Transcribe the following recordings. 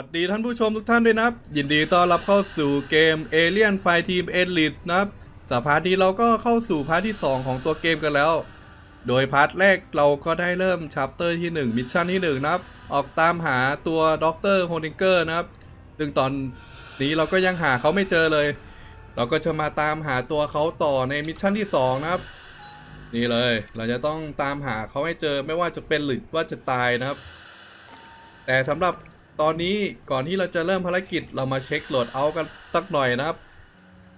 วัสดีท่านผู้ชมทุกท่านด้วยนะครับ ยินดีต้อนรับเข้าสู่เกม Alien Fight Team Elite นะครับสพาร์ทนี้เราก็เข้าสู่พาร์ทที่ 2 ของตัวเกมกันแล้ว โดยพาร์ทแรกเราก็ได้เริ่มชัปเตอร์ที่1มิชชั่นที่ 1 นะครับ ออกตามหาตัวด็อกเตอร์โฮนิงเกอร์นะครับ ซึ่งตอนนี้เราก็ยังหาเขาไม่เจอเลย เราก็จะมาตามหาตัวเขาต่อในมิชชั่นที่ 2 นะครับ นี่เลย เราจะต้องตามหาเขาให้เจอไม่ว่าจะเป็นหรือว่าจะตายนะครับแต่สำหรับ ตอนนี้ก่อนที่เราจะเริ่มภารกิจเรามาเช็คโหลดเอากันสักหน่อยนะครับ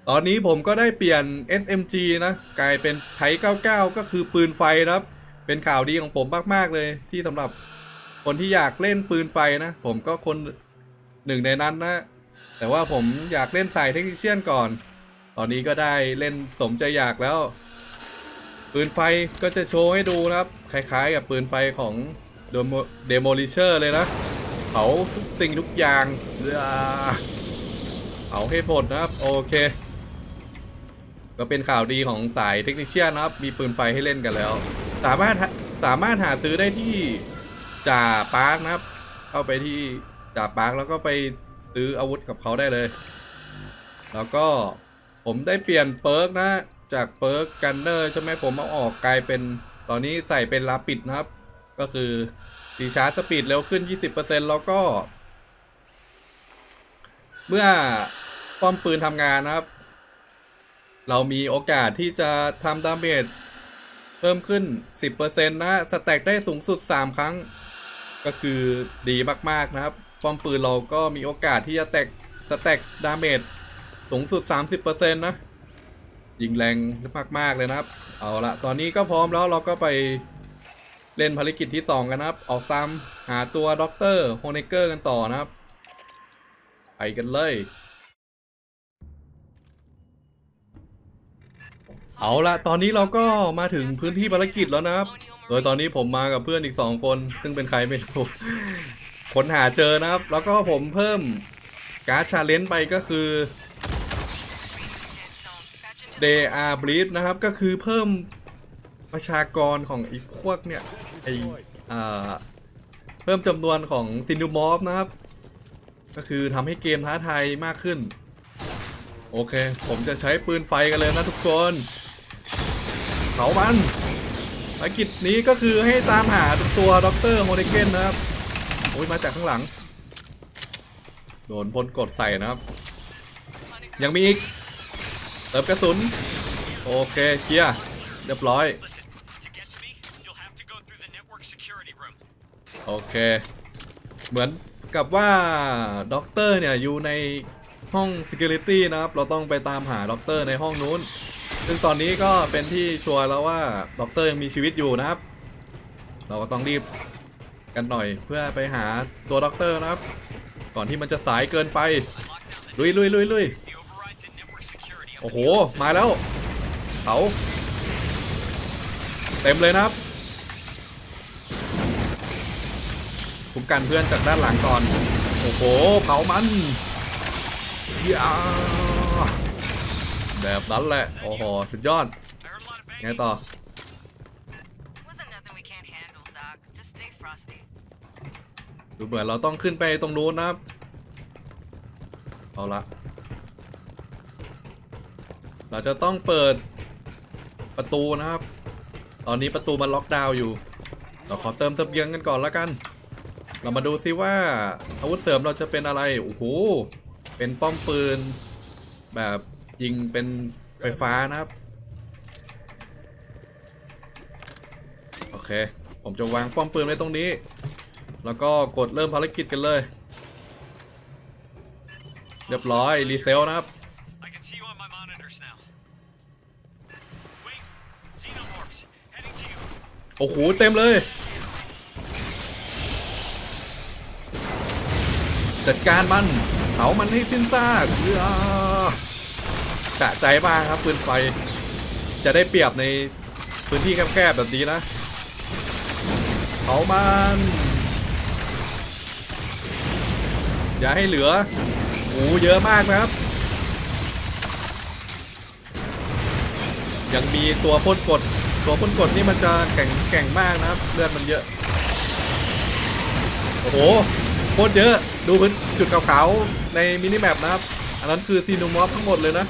ตอนนี้ผมก็ได้เปลี่ยน SMG นะกลายเป็นไท99 ก็คือปืนไฟนะครับ เป็นข่าวดีของผมมากๆเลย ที่สำหรับคนที่อยากเล่นปืนไฟนะ ผมก็คนหนึ่งในนั้นนะ แต่ว่าผมอยากเล่นสายเทคนิคเชียนก่อน ตอนนี้ก็ได้เล่นสมใจอยากแล้ว ปืนไฟก็จะโชว์ให้ดูนะครับ คล้ายๆกับปืนไฟของเดโมลิเชอร์เลยนะ เผาทุกสิ่งทุกอย่างเผาให้หมดนะครับ โอเค ก็เป็นข่าวดีของสายเทคนิคเชียนนะครับ มีปืนไฟให้เล่นกันแล้ว สามารถสามารถหาซื้อได้ที่จ่าปาร์คนะครับ เข้าไปที่จ่าปาร์คแล้วก็ไปซื้ออาวุธกับเขาได้เลย แล้วก็ผมได้เปลี่ยนเปิร์กนะ จากเปิร์กกันเนอร์ใช่ไหมผมเอาออกกลายเป็นตอนนี้ใส่เป็นลาปิดนะครับ ก็คือ ดีชาร์จสปีดเร็วขึ้น 20%แล้วก็ เมื่อป้อมปืนทำงานนะครับ เรามีโอกาสที่จะทำดาเมจเพิ่มขึ้น 10%นะสแต็กได้สูงสุด 3 ครั้ง ก็คือดีมาก ๆ นะครับ ป้อมปืนเราก็มีโอกาสที่จะแตกสแต็กดาเมจสูงสุด 30%นะยิงแรงมาก ๆ เลยนะครับ เอาละตอนนี้ก็พร้อมแล้วเราก็ไป เล่นภารกิจที่ 2 กันนะครับ ออกตามหาตัวด็อกเตอร์โฮเนเกอร์กันต่อนะครับ ไปกันเลย เอาละตอนนี้เราก็มาถึงพื้นที่ภารกิจแล้วนะครับ โดยตอนนี้ผมมากับเพื่อนอีก 2 คน ซึ่งเป็นใครไม่รู้ค้นหาเจอนะครับ แล้วก็ผมเพิ่มการ์ดชาเลนจ์ไปก็คือ They are breed นะครับ ก็คือเพิ่ม ประชากรของไอ้พวกเนี่ยไอ้อ่าเพิ่มจำนวนของซินดูมอฟนะครับ ก็คือทำให้เกมท้าทายมากขึ้น โอเค ผมจะใช้ปืนไฟกันเลยนะทุกคนเผามันภารกิจนี้ก็คือให้ตามหาตัวด็อกเตอร์โมเดเกนนะครับ โอ้ยมาจากข้างหลัง โดนพ่นกดใส่นะครับ ยังมีอีกเติมกระสุน โอเคเคลียร์เรียบร้อย โอเค เหมือนกับว่าด็อกเตอร์เนี่ยอยู่ในห้อง Security นะครับ เราต้องไปตามหาด็อกเตอร์ในห้องนู้น ซึ่งตอนนี้ก็เป็นที่ชัวร์แล้วว่าด็อกเตอร์ยังมีชีวิตอยู่นะครับ เราก็ต้องรีบกันหน่อยเพื่อไปหาตัวด็อกเตอร์นะครับ ก่อนที่มันจะสายเกินไป ลุยลุยลุยลุยโอ้โห มาแล้วเขาเต็มเลยนะครับ คุ้มกันเพื่อนจากด้านหลังก่อน โอ้โห เผามันยาแบบนั้นแหละ โอ้โห สุดยอด ไงต่อ ดูเหมือนเราต้องขึ้นไปตรงนู้นนะครับ เอาละ เราจะต้องเปิดประตูนะครับ ตอนนี้ประตูมันล็อกดาวน์อยู่ เราขอเติมเสบียงกันก่อนละกัน เรามาดูซิว่าอาวุธเสริมเราจะเป็นอะไร โอ้โห เป็นป้อมปืน แบบยิงเป็นไฟฟ้านะครับ โอเค ผมจะวางป้อมปืนไว้ตรงนี้ แล้วก็กดเริ่มภารกิจกันเลย เรียบร้อย รีเซลนะครับ โอ้โห เต็มเลย จัดการมันเผามันให้สิ้นซากเอื้อกะใจมากครับปืนไฟ จะได้เปรียบในพื้นที่แคบๆแบบนี้นะเผามันอย่าให้เหลือโอ้เยอะมากนะครับ ยังมีตัวพ่นกด ตัวพ่นกดนี่มันจะแข็งแกร่งมากนะครับ เลือดมันเยอะ โอ้โห โคตรเยอะ ดูพื้นจุดขาวๆในมินิแมปนะครับ อันนั้นคือซีนูมอฟทั้งหมดเลยนะ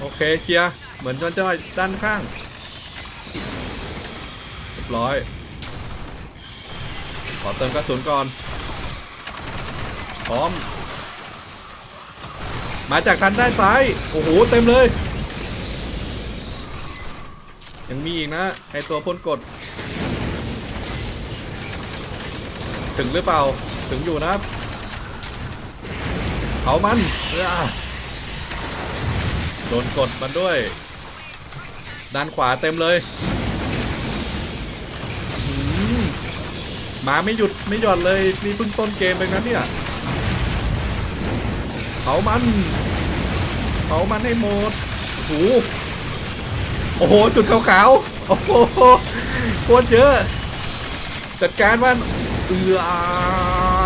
โอเคเคลียร์ เหมือนมันจะมาด้านข้างเรียบร้อย ขอเติมกระสุนก่อน พร้อม มาจากทางด้านซ้าย โอ้โห เต็มเลย ยังมีอีกนะ ไอตัวพ่นกด ถึงหรือเปล่า ถึงอยู่นะครับเผามันโดนกดมันด้วย ด้านขวาเต็มเลยอืมาไม่หยุดไม่หย่อนเลยนี่เพิ่งต้นเกมเองนะเนี่ยเผามันเผามันให้หมดโอ้โหโอ้โห จุดขาวๆ โอ้โหโคตรเยอะ จัดการมันเอือ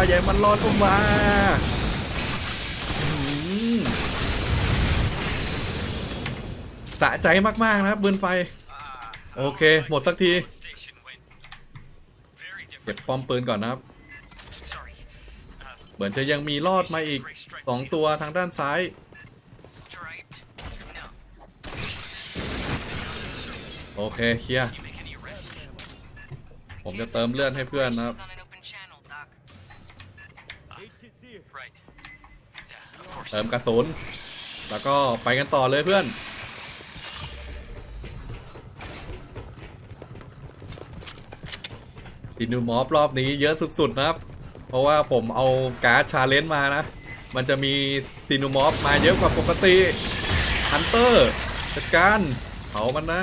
ให้มันรอดเข้ามาสะใจมาก ๆ นะครับปืนไฟ โอเค หมดสักที เก็บป้อมปืนก่อนนะครับ เหมือนจะยังมีรอดมาอีก2ตัวทางด้านซ้าย โอเคเคลียร์ผมจะเติมเลือดให้เพื่อนนะครับ เติมกระสุน แล้วก็ไปกันต่อเลยเพื่อนซินูมอฟรอบนี้เยอะสุดๆนะครับ เพราะว่าผมเอาการ์ดชาเลนจ์มานะ มันจะมีซินูมอฟมาเยอะกว่าปกติ ฮันเตอร์จัดการเผามันนะ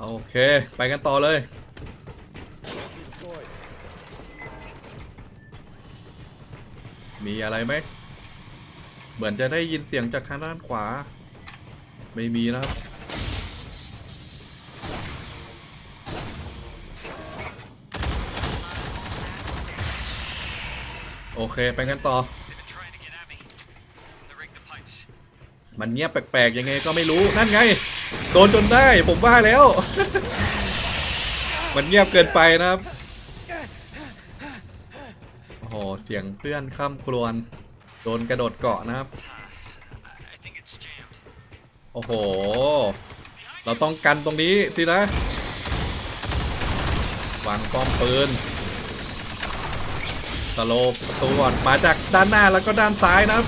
โอเค ไปกันต่อเลย อะไรไหม เหมือนจะได้ยินเสียงจากทางด้านขวา ไม่มีนะครับโอเค ไปกันต่อ มันเงียบแปลกๆ ยังไงก็ไม่รู้ นั่นไง โดนจนได้ ผมว่าแล้ว มันเงียบเกินไปนะครับ โอ้โห เสียงเพื่อนข้ามครวน โดนกระโดดเกาะนะครับ โอ้โห เราต้องกันตรงนี้สินะวางป้อมปืนสโลปประตูก่อนมาจากด้านหน้าแล้วก็ด้านซ้ายนะครับ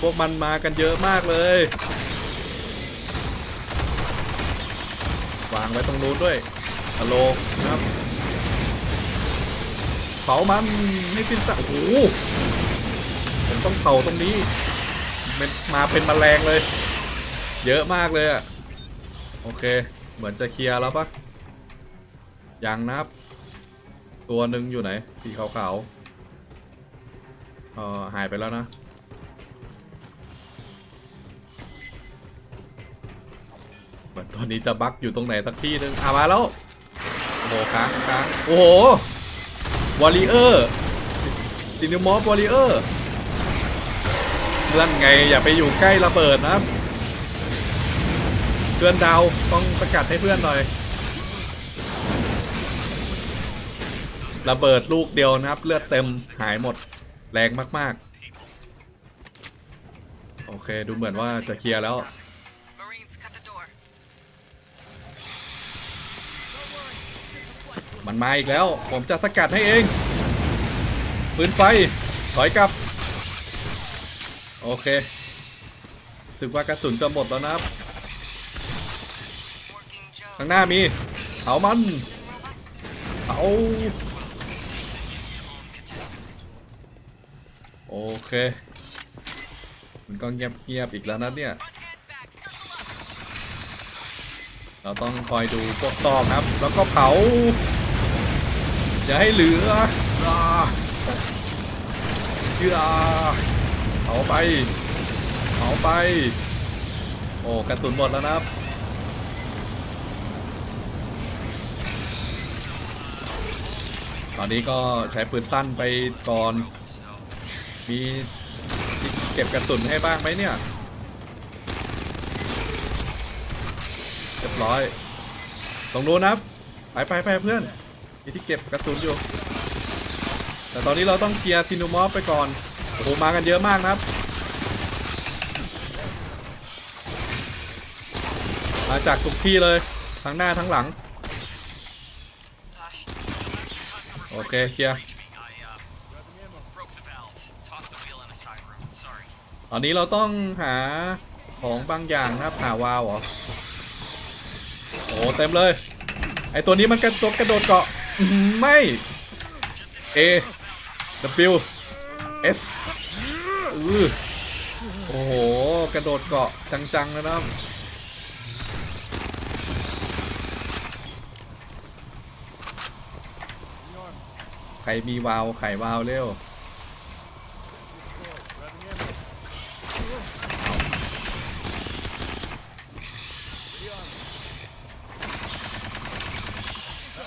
พวกมันมากันเยอะมากเลย วางไว้ตรงนู้นด้วยสโลปนะครับามันให้สิ้นซากโอ้โหผมต้องเผาตรงนี้เป็นมาเป็นแมลงเลย เยอะมากเลยอะโอเค เหมือนจะเคลียร์แล้วปะยังนะครับ ตัวหนึ่งอยู่ไหนสีขาวๆเออหายไปแล้วนะเหมือนตัวนี้จะบั๊กอยู่ตรงไหนสักที่หนึ่งอะมาแล้วโอ้โหค้างค้างโอ้โห วอลเลเยอร์ซินิมอฟวอลเลเยอร์เพื่อนไงอย่าไปอยู่ใกล้ระเบิดนะครับเพื่อนดาวต้องสกัดให้เพื่อนหน่อย ระเบิดลูกเดียวนะครับ เลือดเต็มหายหมดแรงมาก ๆ โอเค ดูเหมือนว่าจะเคลียร์แล้ว มันมาอีกแล้ว ผมจะสกัดให้เองปืนไฟ ถอยกลับ โอเคสึกว่ากระสุนจะหมดแล้วนะครับ ข้างหน้ามีเผามันเผาโอเค มันก็เงียบเงียบๆอีกแล้วนะเนี่ย เราต้องคอยดูพวกซอกครับ แล้วก็เผา อย่าให้เหลืออ่าเชื่อเผาไปเผาไป โอ้กระสุนหมดแล้วนะครับตอนนี้ก็ใช้ปืนสั้นไปก่อน มีเก็บกระสุนให้บ้างไหมเนี่ยเรียบร้อย ตรงนู้นนะครับ ไปไปไปเพื่อน มีที่เก็บกระสุนอยู่ แต่ตอนนี้เราต้องเคลียร์ซินูมอฟไปก่อนโอ้โหมากันเยอะมากนะครับมาจากทุกที่เลยทั้งหน้าทั้งหลัง โอเคเคลียร์ตอนนี้เราต้องหาของบางอย่างนะครับหาวาวเหรอโอ้เต็มเลย ไอตัวนี้มันกระตัวกระโดดเกาะ ไม่ A W F อือโอ้โห กระโดดเกาะจังๆเลยนะครับใครมีวาวไขวาวเร็ว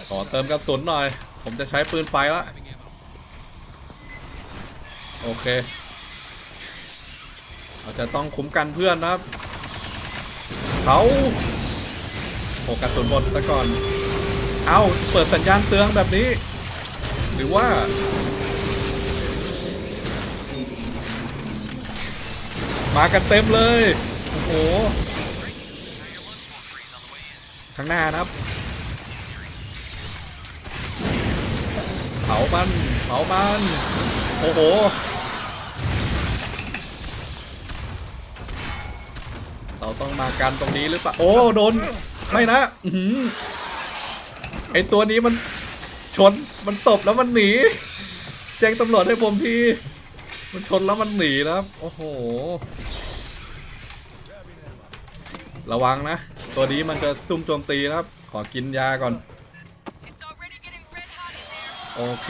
ขอเติมกระสุนหน่อย ผมจะใช้ปืนไฟละโอเค เราจะต้องคุ้มกันเพื่อนนะครับเขาโอกระสุนหมดซะก่อน เอาเปิดสัญญาณเตือนแบบนี้ หรือว่า มากันเต็มเลย โอ้โห ข้างหน้านะครับามันเผามันโอ้โหเราต้องมากันตรงนี้หรือเปล่าโอ้โดนไม่นะอืไอตัวนี้มันชนมันตบแล้วมันหนี แจ้งตำรวจให้ผมทีมันชนแล้วมันหนีนะครับโอ้โห ระวังนะ ตัวนี้มันจะซุ่มโจมตีนะครับ ขอกินยาก่อน โอเค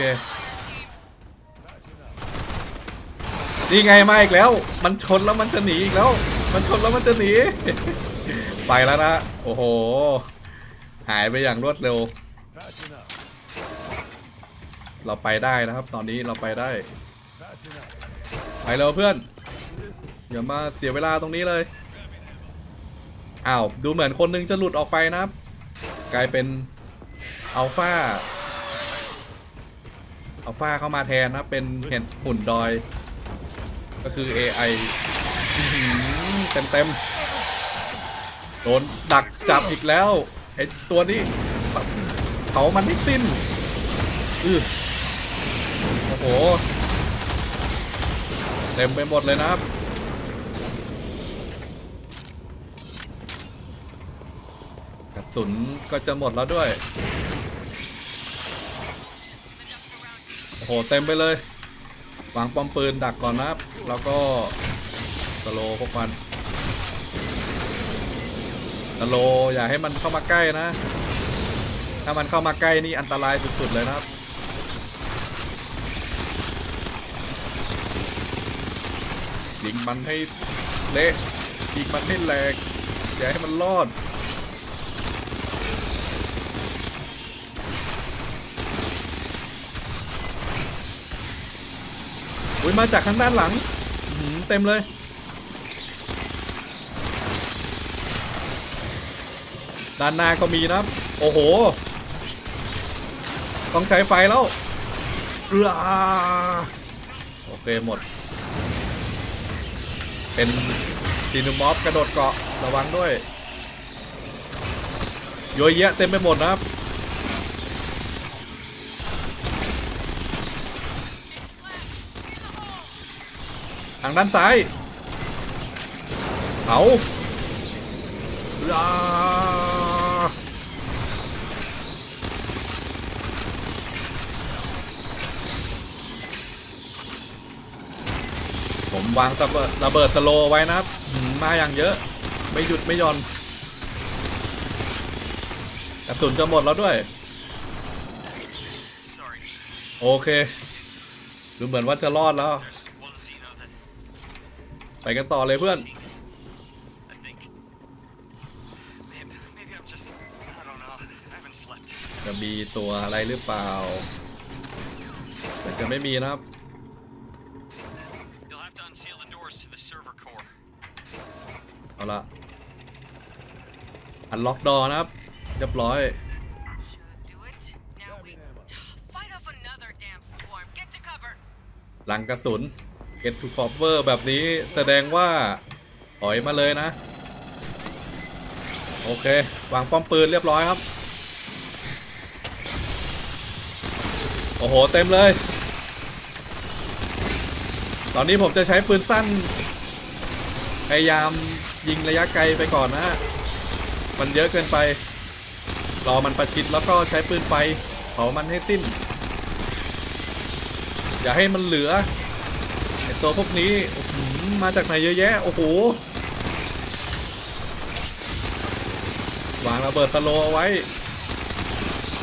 นี่ไงมาอีกแล้ว มันชนแล้วมันจะหนีอีกแล้ว มันชนแล้วมันจะหนี ไปแล้วนะ โอ้โห หายไปอย่างรวดเร็ว เราไปได้นะครับ ตอนนี้เราไปได้ ไปเร็วเพื่อน อย่ามาเสียเวลาตรงนี้เลย อ้าว ดูเหมือนคนหนึงจะหลุดออกไปนะครับ กลายเป็นอัลฟา อัลฟาเข้ามาแทนนะเป็นเห็นหุ่นดอย ก็คือ AI เต็มเต็มโดนดักจับอีกแล้วไอตัวนี้เผามันให้สิ้นอือโอ้โห เต็มไปหมดเลยนะครับกระสุนก็จะหมดแล้วด้วย เต็มไปเลย วางป้อมปืนดักก่อนนะครับ แล้วก็สโลพวกมันสโลอย่าให้มันเข้ามาใกล้นะ ถ้ามันเข้ามาใกล้นี่อันตรายสุดๆเลยนะครับยิงมันให้เละยิงมันให้แหลกอย่าให้มันรอด อุ้ยมาจากทางด้านหลังเต็มเลยด้านหน้าก็มีนะ โอ้โห ต้องใช้ไฟแล้วเอือโอเคหมด เป็นซีนูมอฟกระโดดเกาะระวังด้วยโยเยะเต็มไปหมดนะครับางด้านซ้าย เอาลาผมวางระเบิดระเบิดสโลว์ไว้นะครับหืมมาอย่างเยอะ ไม่หยุดไม่หย่อนกระสุนจะหมดแล้วด้วย Sorry. โอเค ดูเหมือนว่าจะรอดแล้ว ไปกันต่อเลยเพื่อน I think. Maybe, maybe I'm just. I don't know. I haven't slept. จะมีตัวอะไรหรือเปล่า แต่จะไม่มีนะครับ You'll have to unseal the doors to the server core. เอาละอันล็อกดอนะครับ เรียบร้อย Should do it. Now we fight off another damn swarm. Get to หลังกระสุน get to cover แบบนี้แสดงว่าถอยมาเลยนะ โอเควางป้อมปืนเรียบร้อยครับ โอ้โห เต็มเลย ตอนนี้ผมจะใช้ปืนสั้น พยายามยิงระยะไกลไปก่อนนะฮะ มันเยอะเกินไป รอมันประชิดแล้วก็ใช้ปืนไฟเผามันให้สิ้น อย่าให้มันเหลือไอ ตัวพวกนี้มาจากไหนเยอะแยะ โอ้โหวางระเบิดสโลเอาไว้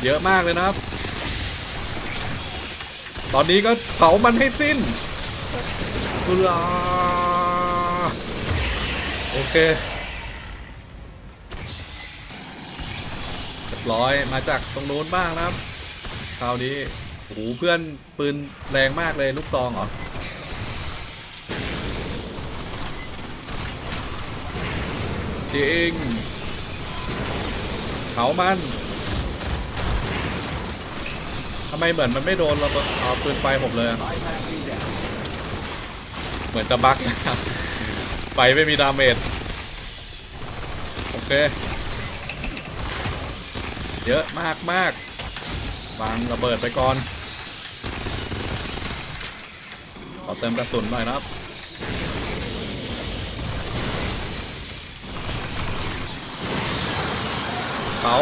เยอะมากเลยนะครับ ตอนนี้ก็เผามันให้สิ้นกุลาโอเคเรียบร้อยมาจากตรงโน้นบ้างนะครับ คราวนี้โอ้โหเพื่อนปืนแรงมากเลยลูกซองเหรอ จริงเผามันทำไมเหมือนมันไม่โดนเราเอาปืนไฟผมเลย เหมือนจะบักนะครับไฟไม่มีดาเมจโอเค เยอะมากมากวางระเบิดไปก่อนขอเติมกระสุนหน่อยนะครับ เขา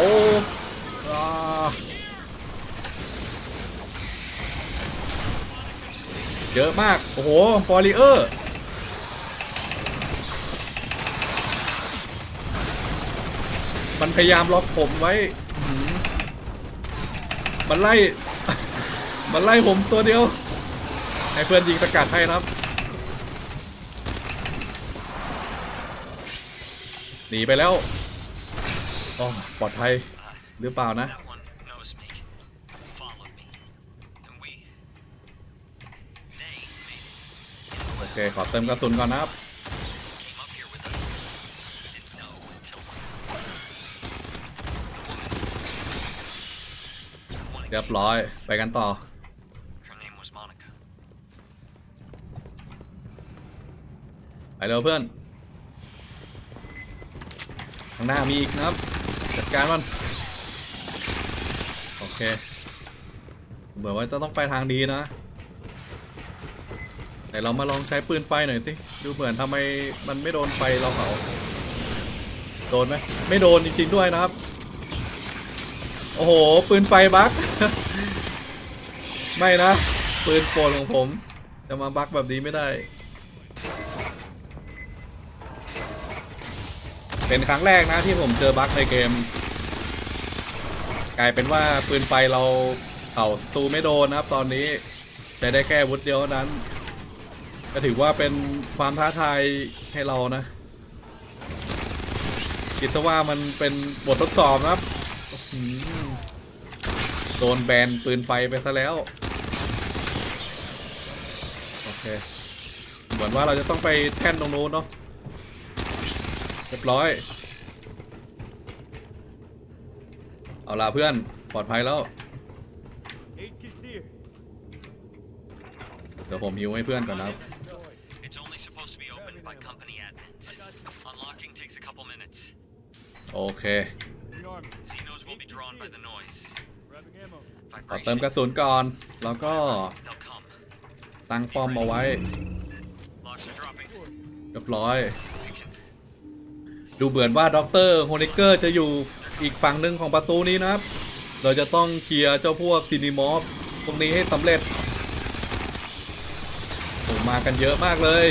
เยอะมาก โอ้โหฟอริเออร์มันพยายามล็อกผมไว้ มันไล่ มันไล่ผมตัวเดียว ให้เพื่อนยิงสกัดให้นะครับ หนีไปแล้ว อ๋อปลอดภัยหรือเปล่านะ That one knows me. Followed me. And we. They made it. โอเค ขอเติมกระสุนก่อนนะครับ Came up here with us. We didn't know until the woman. เรียบร้อย ไปกันต่อ Her name was Monica. ไปเร็วเพื่อน ข้างหน้ามีอีกนะครับจัด การมัน โอเคเหมือนว่าจะต้องไปทางดีนะแต่เรามาลองใช้ปืนไฟหน่อยสิ ดูเหมือนทำไมมันไม่โดนไฟเราเผาโดนไหมไม่โดนจริงๆด้วยนะครับ โอ้โห ปืนไฟบั๊กไม่นะ ปืนโปรดของผม จะมาบั๊กแบบนี้ไม่ได้ เป็นครั้งแรกนะที่ผมเจอบั๊กในเกม กลายเป็นว่าปืนไฟเราเข่าตูไม่โดนนะครับ ตอนนี้ใช้ได้แค่วุธเดียวเท่านั้น ก็ถือว่าเป็นความท้าทายให้เรานะคิดซะว่ามันเป็นบททดสอบนะครับโดนแบนปืนไฟไปซะแล้ว โอเค เหมือนว่าเราจะต้องไปแท่นตรงนู้นเนาะเรียบร้อย เอาล่ะเพื่อนปลอดภัยแล้ว เดี๋ยวผมฮิวให้เพื่อนก่อนนะครับ It's only supposed to be opened by company admins. Unlocking takes a couple minutes. โอเค Xenos will be drawn by the noise. ขอเติมกระสุนก่อน แล้วก็ They'll come. ตั้งป้อมเอาไว้ Locks are dropping. เรียบร้อย We can ดูเหมือนว่าด็อกเตอร์โฮนิเกอร์จะอยู่ อีกฝั่งหนึ่งของประตูนี้นะครับ เราจะต้องเคลียร์เจ้าพวกซินิมอฟพวกนี้ให้สำเร็จโอ้มากันเยอะมากเลย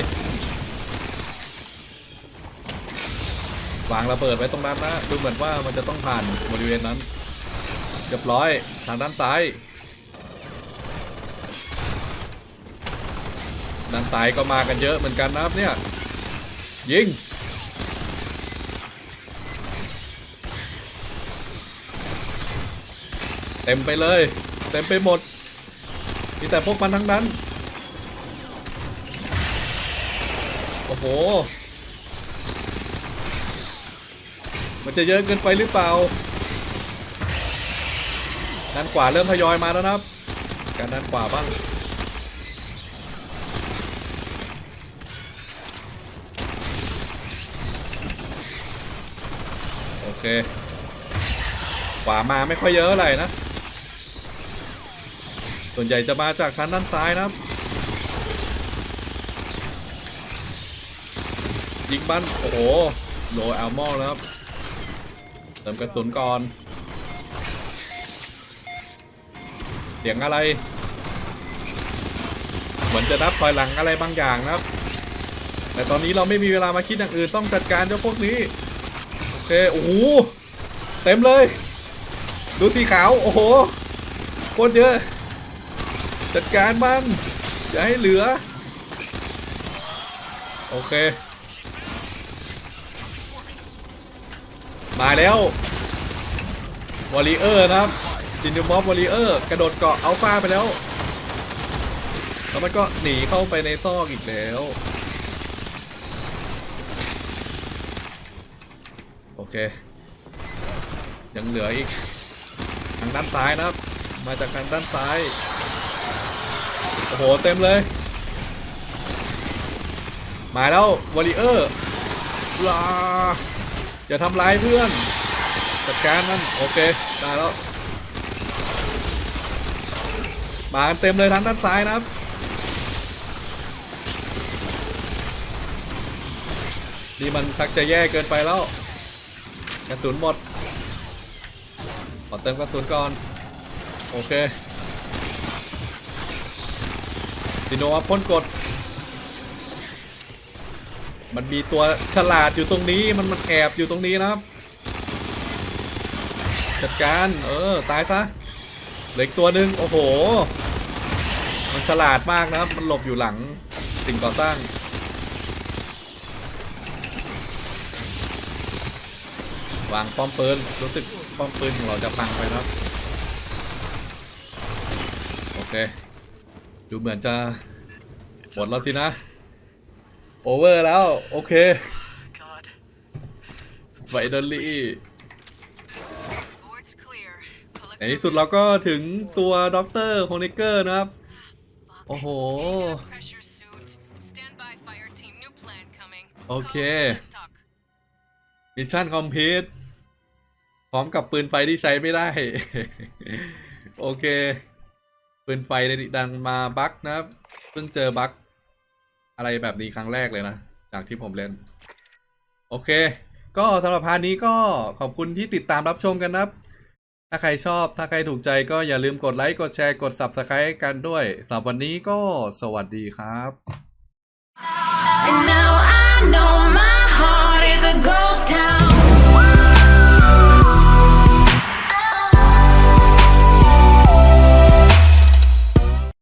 วางระเบิดไว้ตรงนั้นนะดูเหมือนว่ามันจะต้องผ่านบริเวณนั้นเรียบร้อยทางด้านซ้าย ด้านซ้ายก็มากันเยอะเหมือนกันนะครับเนี่ย ยิง เต็มไปเลย เต็มไปหมดมีแต่พวกมันทั้งนั้น โอ้โห มันจะเยอะเกินไปหรือเปล่าด้านขวาเริ่มทยอยมาแล้วนะครับการด้านขวาบ้างโอเคขวามาไม่ค่อยเยอะอะไรนะ ส่วนใหญ่จะมาจากทางด้านซ้ายนะครับ ยิงบันโอ้โหโลแอลมอลแล้วครับเติมกระสุนก่อนเสียงอะไร เหมือนจะนับถอยหลังอะไรบางอย่างนะครับ แต่ตอนนี้เราไม่มีเวลามาคิดอย่างอื่นต้องจัดการเจ้าพวกนี้ โอเค โอ้โห เต็มเลย ดูสีขาว โอ้โหโคตรเยอะ จัดการมัน อย่าให้เหลือ โอเค มาแล้ววอลเลเยอร์นะครับจินดูมอฟวอลเลเยอร์กระโดดเกาะอัลฟาไปแล้ว แล้วมันก็หนีเข้าไปในซอกอีกแล้ว โอเค ยังเหลืออีก ทางด้านซ้ายนะครับ มาจากทางด้านซ้าย อ้โห เต็มเลย มาแล้ววอลเลเยอร์ลาอย่าทำร้ายเพื่อน จัดการมัน โอเคได้แล้ว มาเต็มเลยทางด้านซ้ายนะครับนี่มันชักจะแย่เกินไปแล้วกระสุนหมดขอเติมกระสุนก่อน โอเค ดิโนว่าพ่นกด มันมีตัวฉลาดอยู่ตรงนี้มันมันแอบอยู่ตรงนี้นะครับ จัดการ เออ ตายซะเหลืออีกตัวหนึ่งโอ้โห มันฉลาดมากนะครับ มันหลบอยู่หลังสิ่งก่อสร้างวางป้อมปืนรู้สึกป้อมปืนของเราจะพังไปนะครับโอเค ดูเหมือนจะหมดแล้วสินะ โอเวอร์แล้ว โอเคไฟนอลี่ในที่สุดเราก็ถึงตัวด็อกเตอร์โฮเนเกอร์นะครับ โอ้โห Pressure suit. Stand by, fire team. New plan coming. Okay. Call, let's talk. มิชชั่นคอมพลีทพร้อมกับปืนไฟที่ใช้ไม่ได้ โอเค ปืนไฟดังมาบั๊กนะครับ เพิ่งเจอบั๊กอะไรแบบนี้ครั้งแรกเลยนะ จากที่ผมเล่น โอเค ก็สำหรับพาร์ทนี้ก็ขอบคุณที่ติดตามรับชมกันนะถ้าใครชอบถ้าใครถูกใจก็อย่าลืมกดไลค์ กดแชร์ กด Subscribe กันด้วยสำหรับวันนี้ก็สวัสดีครับ And now I know my heart is a gold.